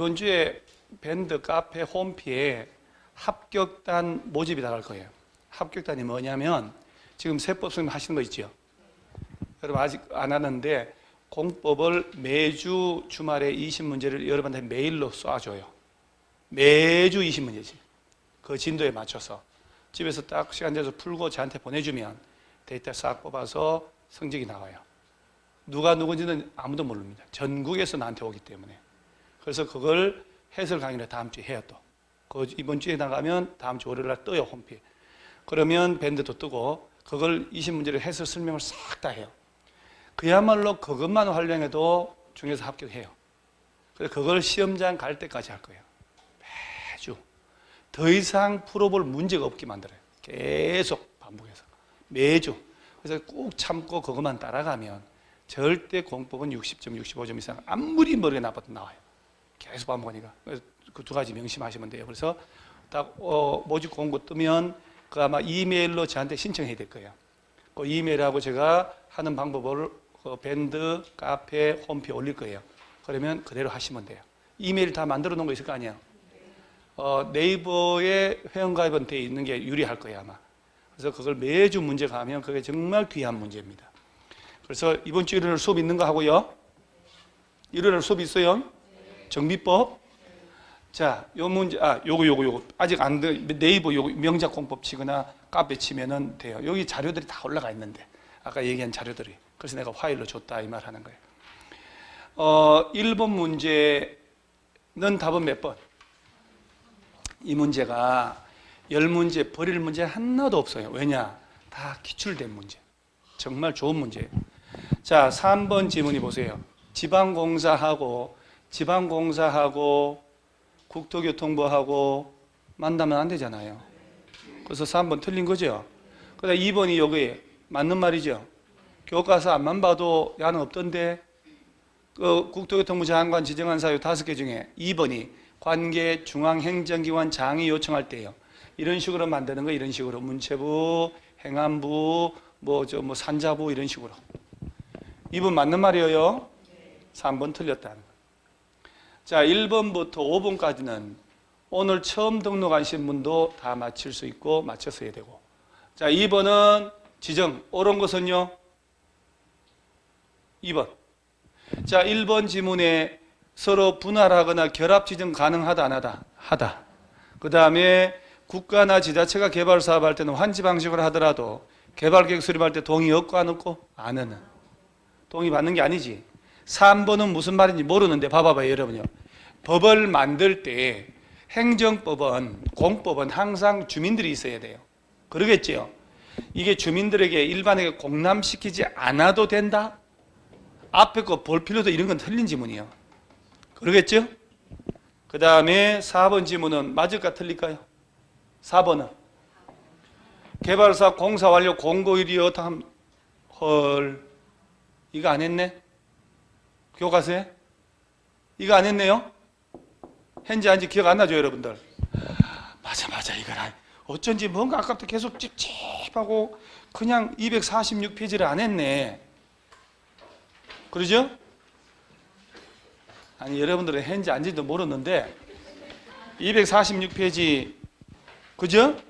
이번 주에 밴드 카페 홈피에 합격단 모집이 나갈 거예요. 합격단이 뭐냐면 지금 세법 선생님 하시는 거 있죠? 여러분 아직 안 하는데 공법을 매주 주말에 20문제를 여러분한테 메일로 쏴줘요. 매주 20문제지. 그 진도에 맞춰서 집에서 딱 시간 내서 풀고 저한테 보내주면 데이터 싹 뽑아서 성적이 나와요. 누가 누군지는 아무도 모릅니다. 전국에서 나한테 오기 때문에. 그래서 그걸 해설 강의를 다음 주에 해요 또. 그 이번 주에 나가면 다음 주 월요일 날 떠요 홈피. 그러면 밴드도 뜨고 그걸 20문제를 해설 설명을 싹 다 해요. 그야말로 그것만 활용해도 중에서 합격해요. 그래서 그걸 시험장 갈 때까지 할 거예요. 매주. 더 이상 풀어볼 문제가 없게 만들어요. 계속 반복해서. 매주. 그래서 꼭 참고 그것만 따라가면 절대 공법은 60점, 65점 이상 아무리 머리가 나빠도 나와요. 계속 반복하니까. 그 두 가지 명심하시면 돼요. 그래서 딱 어, 모집 공고 뜨면 그 아마 이메일로 저한테 신청해야 될 거예요. 그 이메일하고 제가 하는 방법을 그 밴드, 카페, 홈페이지에 올릴 거예요. 그러면 그대로 하시면 돼요. 이메일 다 만들어 놓은 거 있을 거 아니에요? 어, 네이버에 회원가입은 돼 있는 게 유리할 거예요, 아마. 그래서 그걸 매주 문제 가면 그게 정말 귀한 문제입니다. 그래서 이번 주 일요일 수업 있는 거 하고요. 일요일 수업 있어요? 정비법? 자, 요 문제, 아, 요거, 요거, 요거. 아직 안 돼. 네이버 요거 명작 공법 치거나 카페 치면은 돼요. 여기 자료들이 다 올라가 있는데. 아까 얘기한 자료들이. 그래서 내가 파일로 줬다 이 말 하는 거예요. 어, 1번 문제는 답은 몇 번? 이 문제가 열 문제 버릴 문제 하나도 없어요. 왜냐? 다 기출된 문제. 정말 좋은 문제예요. 자, 3번 지문이 보세요. 지방공사하고 지방공사하고 국토교통부하고 만나면 안 되잖아요. 그래서 3번 틀린 거죠. 그다음 2번이 여기에 맞는 말이죠. 교과서 안만 봐도 야는 없던데 그 국토교통부 장관 지정한 사유 다섯 개 중에 2번이 관계 중앙행정기관 장이 요청할 때요. 이런 식으로 만드는 거 이런 식으로 문체부, 행안부, 뭐 저 뭐 산자부 이런 식으로. 2번 맞는 말이에요. 3번 틀렸다는 거. 자, 1번부터 5번까지는 오늘 처음 등록하신 분도 다 맞힐 수 있고 해야 되고. 자, 2번은 지정 옳은 것은요. 2번. 자, 1번 지문에 서로 분할하거나 결합 지정 가능하다 안 하다? 하다. 그 다음에 국가나 지자체가 개발 사업할 때는 환지 방식으로 하더라도 개발 계획 수립할 때 동의 없고 안 없고 안 하는. 동의 받는 게 아니지. 3번은 무슨 말인지 모르는데 봐봐봐요, 여러분요. 법을 만들 때 행정법은 공법은 항상 주민들이 있어야 돼요. 그러겠지요. 이게 주민들에게 일반에게 공람시키지 않아도 된다. 앞에 거 볼 필요도 이런 건 틀린 지문이에요. 그러겠죠? 그 다음에 4번 지문은 맞을까 틀릴까요? 4번은 개발사 공사 완료 공고일이 다음 헐 이거 안 했네? 교과서에? 이거 안 했네요? 현재 한지 기억 안 나죠 여러분들? 맞아 맞아 이거라 어쩐지 뭔가 아까부터 계속 찝찝하고 그냥 246페이지를 안 했네 그러죠? 아니 여러분들은 현재 안지도 모르는데 246페이지 그죠?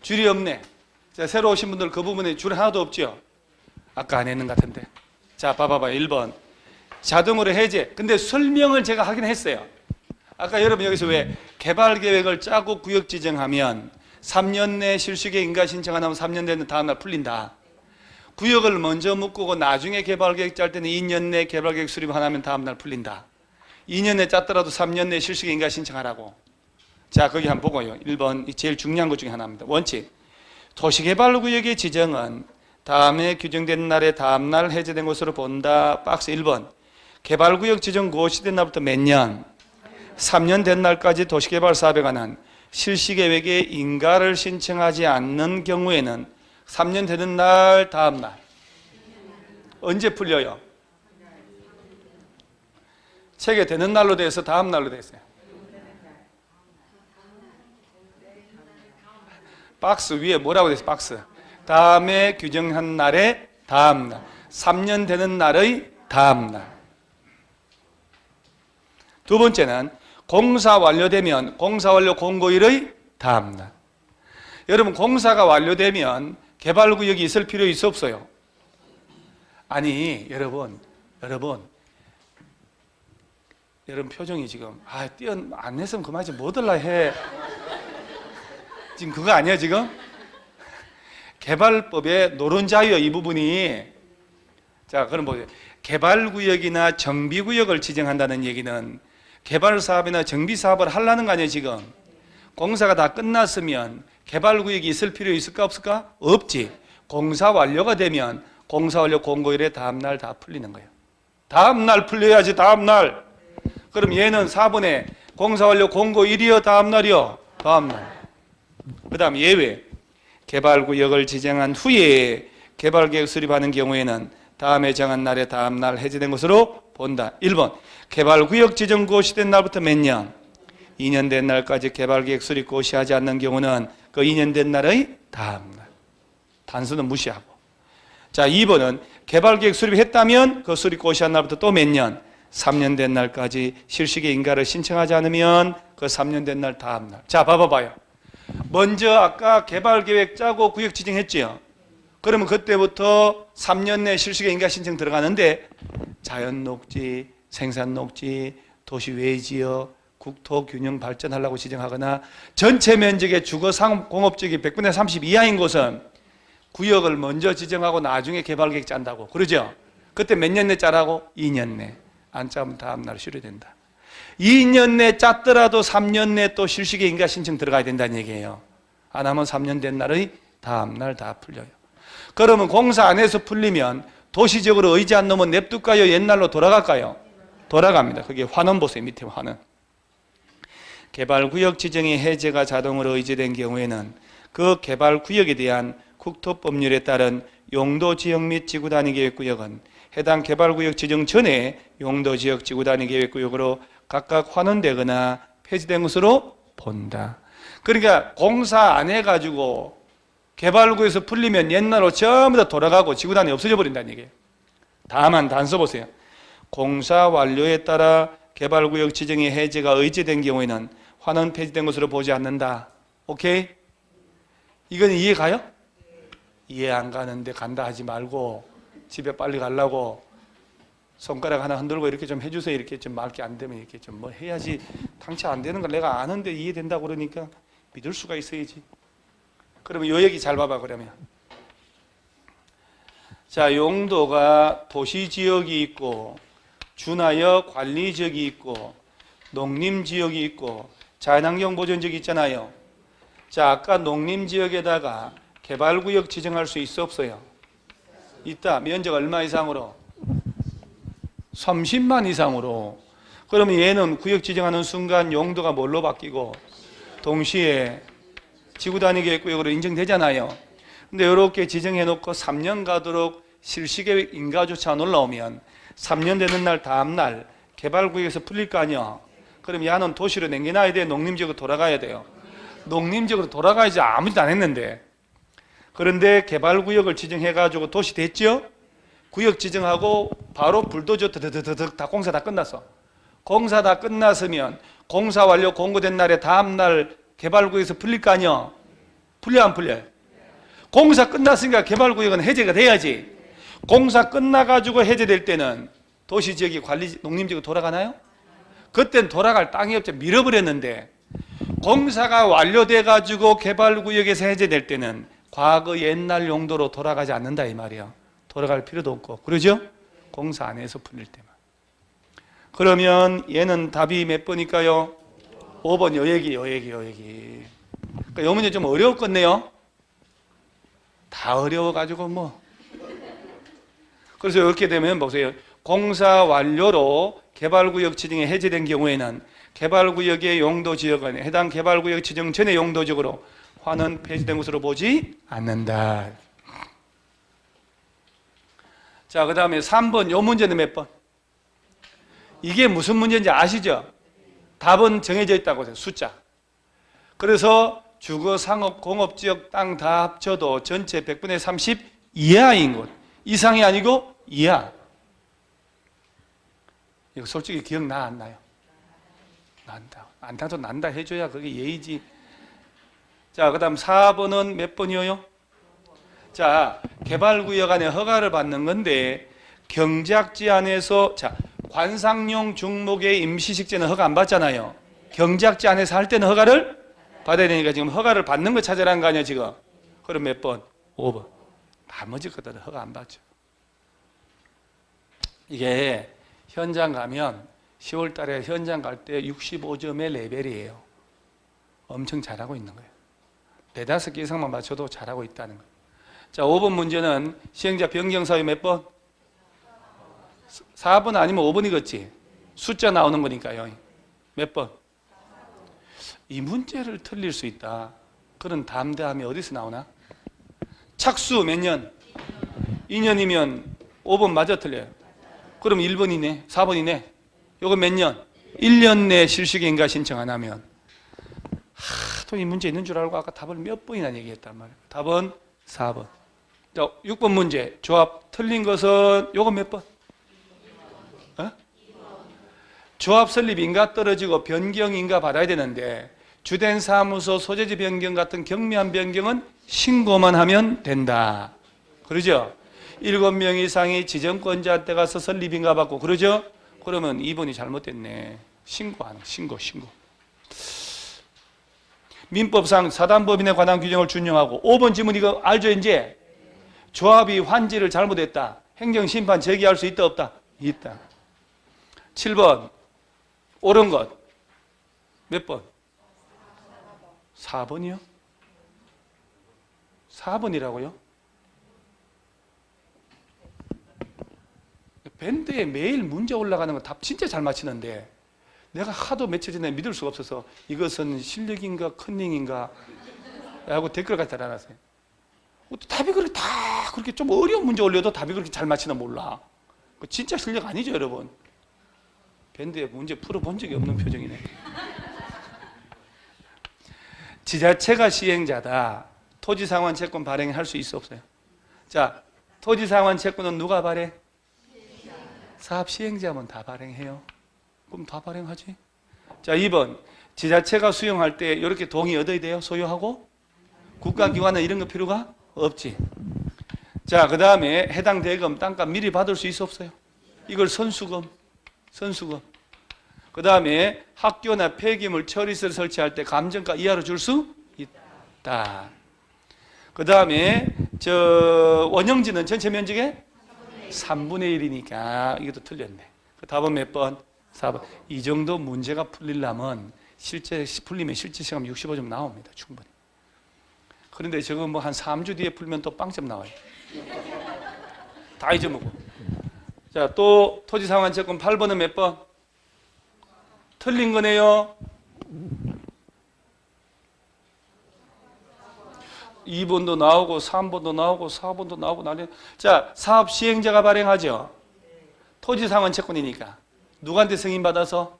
줄이 없네 자, 새로 오신 분들 그 부분에 줄 하나도 없죠? 아까 안 했는 것 같은데 자 봐봐봐 1번 자동으로 해제 근데 설명을 제가 하긴 했어요 아까 여러분 여기서 왜 개발 계획을 짜고 구역 지정하면 3년 내 실시계 인가 신청 안 하면 3년 되는 다음 날 풀린다 구역을 먼저 묶고 나중에 개발 계획 짤 때는 2년 내 개발 계획 수립 하나면 다음 날 풀린다 2년 내 짰더라도 3년 내 실시계 인가 신청하라고 자 거기 한번 보고요 1번 제일 중요한 것 중에 하나입니다 원칙 도시개발구역의 지정은 다음에 규정된 날에 다음 날 해제된 것으로 본다. 박스 1번. 개발구역 지정 고시된 날부터 몇 년? 3년 된 날까지 도시개발 사업에 관한 실시계획에 인가를 신청하지 않는 경우에는 3년 되는 날 다음 날. 언제 풀려요? 책에 되는 날로 돼서 다음 날로 됐어요. 박스 위에 뭐라고 돼 있어 박스. 다음에 규정한 날의 다음 날. 3년 되는 날의 다음 날. 두 번째는 공사 완료되면 공사 완료 공고일의 다음 날. 여러분 공사가 완료되면 개발 구역이 있을 필요 있어 없어요? 아니 여러분 여러분 여러분 표정이 지금 아 뛰어 안 했으면 그만이지 뭐들라 해 지금 그거 아니야 지금 개발법의 노론자유 이 부분이 자 그럼 보세요 개발구역이나 정비구역을 지정한다는 얘기는 개발 사업이나 정비 사업을 하려는 거 아니에요 지금? 공사가 다 끝났으면 개발 구역이 있을 필요 있을까 없을까? 없지. 공사 완료가 되면 공사 완료 공고일에 다음 날 다 풀리는 거예요. 다음 날 풀려야지 다음 날. 그럼 얘는 4번에 공사 완료 공고일이요 다음 날이요? 다음 날. 그 다음 예외. 개발 구역을 지정한 후에 개발 계획 수립하는 경우에는 다음에 정한 날에 다음 날 해제된 것으로 본다. 1번 개발구역 지정 고시된 날부터 몇 년? 2년 된 날까지 개발계획 수립 고시하지 않는 경우는 그 2년 된 날의 다음 날. 단수는 무시하고. 자, 2번은 개발계획 수립했다면 그 수립 고시한 날부터 또 몇 년? 3년 된 날까지 실시계 인가를 신청하지 않으면 그 3년 된 날 다음 날. 자, 봐봐봐요. 먼저 아까 개발 계획 짜고 구역 지정했지요. 그러면 그때부터 3년 내 실시계 인가 신청 들어가는데 자연 녹지, 생산 녹지, 도시 외지역, 국토 균형 발전하려고 지정하거나 전체 면적의 주거 상업 공업적이 100분의 30 이하인 곳은 구역을 먼저 지정하고 나중에 개발 계획 짠다고. 그러죠? 그때 몇 년 내 짜라고? 2년 내. 안 짜면 다음 날 실효된다. 2년 내 짰더라도 3년 내 또 실시계 인가 신청 들어가야 된다는 얘기예요. 안 하면 3년 된 날의 다음 날 다 풀려요. 그러면 공사 안 해서 풀리면 도시적으로 의지 안 놓으면 냅둘까요? 옛날로 돌아갈까요? 돌아갑니다. 그게 환원 보세요. 밑에 환원. 개발구역 지정의 해제가 자동으로 의제된 경우에는 그 개발구역에 대한 국토법률에 따른 용도지역 및 지구단위 계획구역은 해당 개발구역 지정 전에 용도지역 지구단위 계획구역으로 각각 환원되거나 폐지된 것으로 본다. 그러니까 공사 안 해가지고 개발구에서 풀리면 옛날로 전부 다 돌아가고 지구단이 없어져 버린다는 얘기예요. 다만 단서 보세요. 공사 완료에 따라 개발구역 지정의 해제가 의제된 경우에는 환원 폐지된 것으로 보지 않는다. 오케이? 이건 이해 가요? 이해 안 가는데 간다 하지 말고 집에 빨리 가려고 손가락 하나 흔들고 이렇게 좀 해주세요. 이렇게 좀 말게 안 되면 이렇게 좀 뭐 해야지 당치 안 되는 걸 내가 아는데 이해된다고 그러니까 믿을 수가 있어야지. 그러면 요 얘기 잘 봐봐 그러면. 자 용도가 도시 지역이 있고 준하여 관리 지역이 있고 농림 지역이 있고 자연환경 보전 지역이 있잖아요. 자 아까 농림 지역에다가 개발구역 지정할 수 있어 없어요? 있다. 면적 얼마 이상으로? 30만 이상으로. 그러면 얘는 구역 지정하는 순간 용도가 뭘로 바뀌고 동시에 지구 단위 계획구역으로 인정되잖아요. 근데 이렇게 지정해 놓고 3년 가도록 실시계획 인가조차 안 올라오면 3년 되는 날 다음 날 개발구역에서 풀릴 거 아니야. 그럼 야는 도시로 남겨놔야 돼. 농림지역으로 돌아가야 돼요. 농림지역으로 돌아가야지 아무짓도 안 했는데. 그런데 개발구역을 지정해가지고 도시 됐죠? 구역 지정하고 바로 불도저 드드드득 다 공사 다 끝났어. 공사 다 끝났으면 공사 완료 공고된 날에 다음 날 개발구역에서 풀릴 거 아니야? 풀려 안 풀려요? 공사 끝났으니까 개발구역은 해제가 돼야지. 공사 끝나가지고 해제될 때는 도시 지역이 관리 농림 지역으로 돌아가나요? 그땐 돌아갈 땅이 없죠. 밀어버렸는데 공사가 완료돼 가지고 개발 구역에서 해제될 때는 과거 옛날 용도로 돌아가지 않는다 이 말이야. 돌아갈 필요도 없고 그러죠? 공사 안 해서 풀릴 때만. 그러면 얘는 답이 몇 번일까요? 5번 요 얘기 요 얘기 요 얘기. 그러니까 요 문제 좀 어려웠겠네요. 다 어려워 가지고 뭐. 그래서 이렇게 되면 보세요. 공사 완료로 개발구역 지정이 해제된 경우에는 개발구역의 용도 지역은 해당 개발구역 지정 전의 용도적으로 환원 폐지된 것으로 보지 않는다. 자, 그 다음에 3번, 요 문제는 몇 번? 이게 무슨 문제인지 아시죠? 답은 정해져 있다고 해요, 숫자. 그래서 주거, 상업, 공업 지역 땅 다 합쳐도 전체 100분의 30 이하인 곳. 이상이 아니고 이하. 이거 솔직히 기억나, 안 나요? 난다. 안타도 난다 해줘야 그게 예의지. 자, 그 다음 4번은 몇 번이에요? 자, 개발구역 안에 허가를 받는 건데, 경작지 안에서, 자, 관상용 중목의 임시식재는 허가 안 받잖아요. 경작지 안에서 할 때는 허가를 받아야 되니까 지금 허가를 받는 거 찾으라는 거 아니야, 지금? 그럼 몇 번? 5번. 나머지 것들은 허가 안 받죠. 이게 현장 가면 10월 달에 현장 갈 때 65점의 레벨이에요. 엄청 잘하고 있는 거예요. 네다섯 개 이상만 맞춰도 잘하고 있다는 거예요. 자, 5번 문제는 시행자 변경 사유 몇 번? 4번 아니면 5번이겠지. 숫자 나오는 거니까요. 몇 번? 이 문제를 틀릴 수 있다. 그런 담대함이 어디서 나오나? 착수 몇 년? 2년이면 5번 맞아 틀려요. 그럼 1번이네, 4번이네. 요거 몇 년? 1년 내 실시경과 신청 안 하면 하도 이 문제 있는 줄 알고 아까 답을 몇 번이나 얘기했단 말이에요. 답은 4번. 자, 6번 문제. 조합 틀린 것은 요거 몇 번? 어? 조합 설립 인가 떨어지고 변경 인가 받아야 되는데 주된 사무소 소재지 변경 같은 경미한 변경은 신고만 하면 된다. 그러죠? 일곱 명 이상이 지정권자한테 가서 설립인가 받고 그러죠? 그러면 2번이 잘못됐네. 신고하는 신고 신고. 민법상 사단법인에 관한 규정을 준용하고 5번 지문 이거 알죠 이제? 조합이 환지를 잘못했다. 행정심판 제기할 수 있다 없다? 있다. 7번 옳은 것 몇 번? 4번이요? 4번이라고요? 밴드에 매일 문제 올라가는 거 답 진짜 잘 맞히는데 내가 하도 며칠 전에 믿을 수가 없어서 이것은 실력인가 컨닝인가 하고 댓글까지 달아놨어요. 답이 그렇게 다 그렇게 좀 어려운 문제 올려도 답이 그렇게 잘 맞히나 몰라. 그 진짜 실력 아니죠, 여러분. 밴드에 문제 풀어본 적이 없는 표정이네. 지자체가 시행자다. 토지상환 채권 발행할 수 있어 없어요? 자, 토지상환 채권은 누가 발행? 사업 시행자면 다 발행해요. 그럼 다 발행하지. 자, 2번. 지자체가 수용할 때 이렇게 동의 얻어야 돼요? 소유하고? 국가기관은 이런 거 필요가 없지. 자, 그 다음에 해당 대금, 땅값 미리 받을 수 있어 없어요? 이걸 선수금, 선수금. 그 다음에 학교나 폐기물 처리소를 설치할 때 감정가 이하로 줄 수 있다. 그 다음에 저 원형지는 전체 면적의 3분의 1이니까 이것도 틀렸네. 그 답은 몇 번? 4번. 이 정도 문제가 풀리려면 실제 풀리면 실제 시간 65점 나옵니다. 충분히. 그런데 저거 뭐 한 3주 뒤에 풀면 또 빵점 나와요. 다 잊어먹고. 자, 또 토지 상환 채권 8번은 몇 번? 틀린 거네요. 2번도 나오고 3번도 나오고 4번도 나오고 난리. 자, 사업 시행자가 발행하죠. 토지 상환 채권이니까 누구한테 승인 받아서?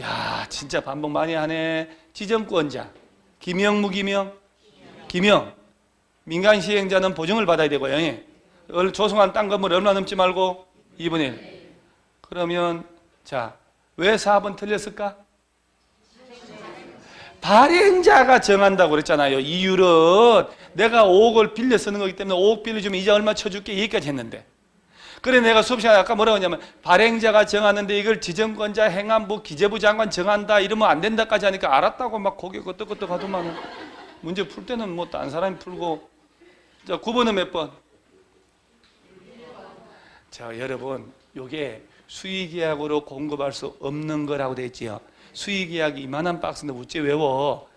야, 진짜 반복 많이 하네. 지정권자. 김영 무기명? 김영. 민간 시행자는 보증을 받아야 되고요. 예. 얼- 조성한 땅 건물 얼마 넘지 말고 2분의 1. 그러면 자, 왜 4번 틀렸을까? 발행자가 정한다고 그랬잖아요. 이율은 내가 5억을 빌려 쓰는 거기 때문에 5억 빌려주면 이자 얼마 쳐줄게? 여기까지 했는데. 그래 내가 수업 시간에 아까 뭐라고 했냐면 발행자가 정하는데 이걸 지정권자 행안부 기재부 장관 정한다 이러면 안 된다까지 하니까 알았다고 막 고개 끄덕끄덕 하더만. 문제 풀 때는 뭐 딴 사람이 풀고. 자 9번은 몇 번? 자 여러분 요게 수의계약으로 공급할 수 없는 거라고 돼 있지요 수의계약이 이만한 박스인데 어째 외워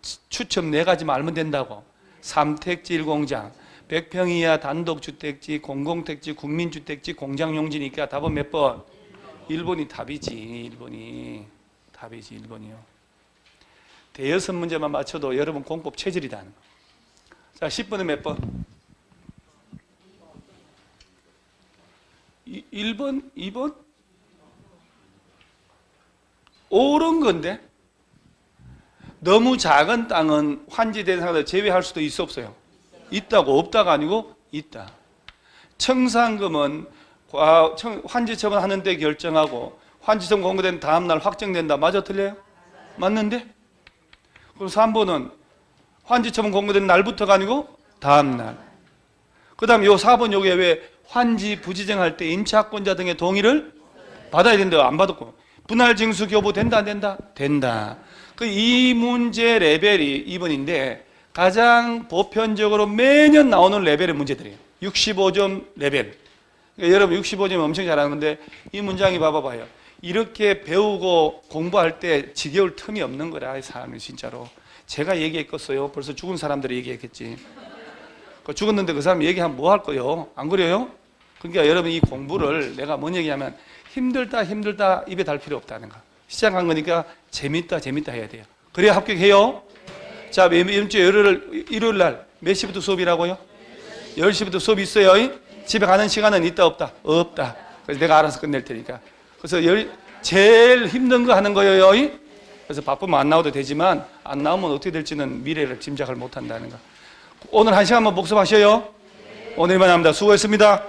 추- 추첨 네 가지만 알면 된다고 삼택지 일공장 100평 이하 단독주택지, 공공택지, 국민주택지, 공장용지니까 답은 몇 번? 1번이 답이지, 1번이. 답이지, 1번이요. 대여섯 문제만 맞춰도 여러분 공법 체질이다는 거. 자, 10번은 몇 번? 1번, 2번? 옳은 건데? 너무 작은 땅은 환지 대상을 제외할 수도 있어 없어요? 있다고 없다가 아니고 있다. 청산금은 환지 처분하는 데 결정하고 환지점 공고된 다음 날 확정된다. 맞아 틀려요? 맞는데? 그럼 3번은 환지점 공고된 날부터가 아니고 다음 날. 그다음 요 4번 요게 왜 환지 부지정할 때 임차권자 등의 동의를 받아야 된다. 안 받았고. 분할 징수 교부 된다 안 된다? 된다. 그 이 문제 레벨이 2번인데 가장 보편적으로 매년 나오는 레벨의 문제들이에요. 65점 레벨. 그러니까 여러분 65점 엄청 잘하는 건데 이 문장이 봐봐봐요. 이렇게 배우고 공부할 때 지겨울 틈이 없는 거라 이 사람이 진짜로. 제가 얘기했겠어요. 벌써 죽은 사람들이 얘기했겠지. 그 죽었는데 그 사람 얘기하면 뭐 할 거요? 안 그래요? 그러니까 여러분 이 공부를 내가 뭔 얘기냐면 힘들다 힘들다 입에 달 필요 없다는 거. 시작한 거니까 재밌다 재밌다 해야 돼요. 그래야 합격해요. 자, 이번 주 일요일, 일요일 날 몇 시부터 수업이라고요? 10시부터 수업 있어요. 집에 가는 시간은 있다 없다? 없다. 그래서 내가 알아서 끝낼 테니까. 그래서 열, 제일 힘든 거 하는 거예요. 그래서 바쁘면 안 나와도 되지만 안 나오면 어떻게 될지는 미래를 짐작을 못 한다는 거. 오늘 한 시간만 복습하셔요. 오늘만 합니다. 수고했습니다.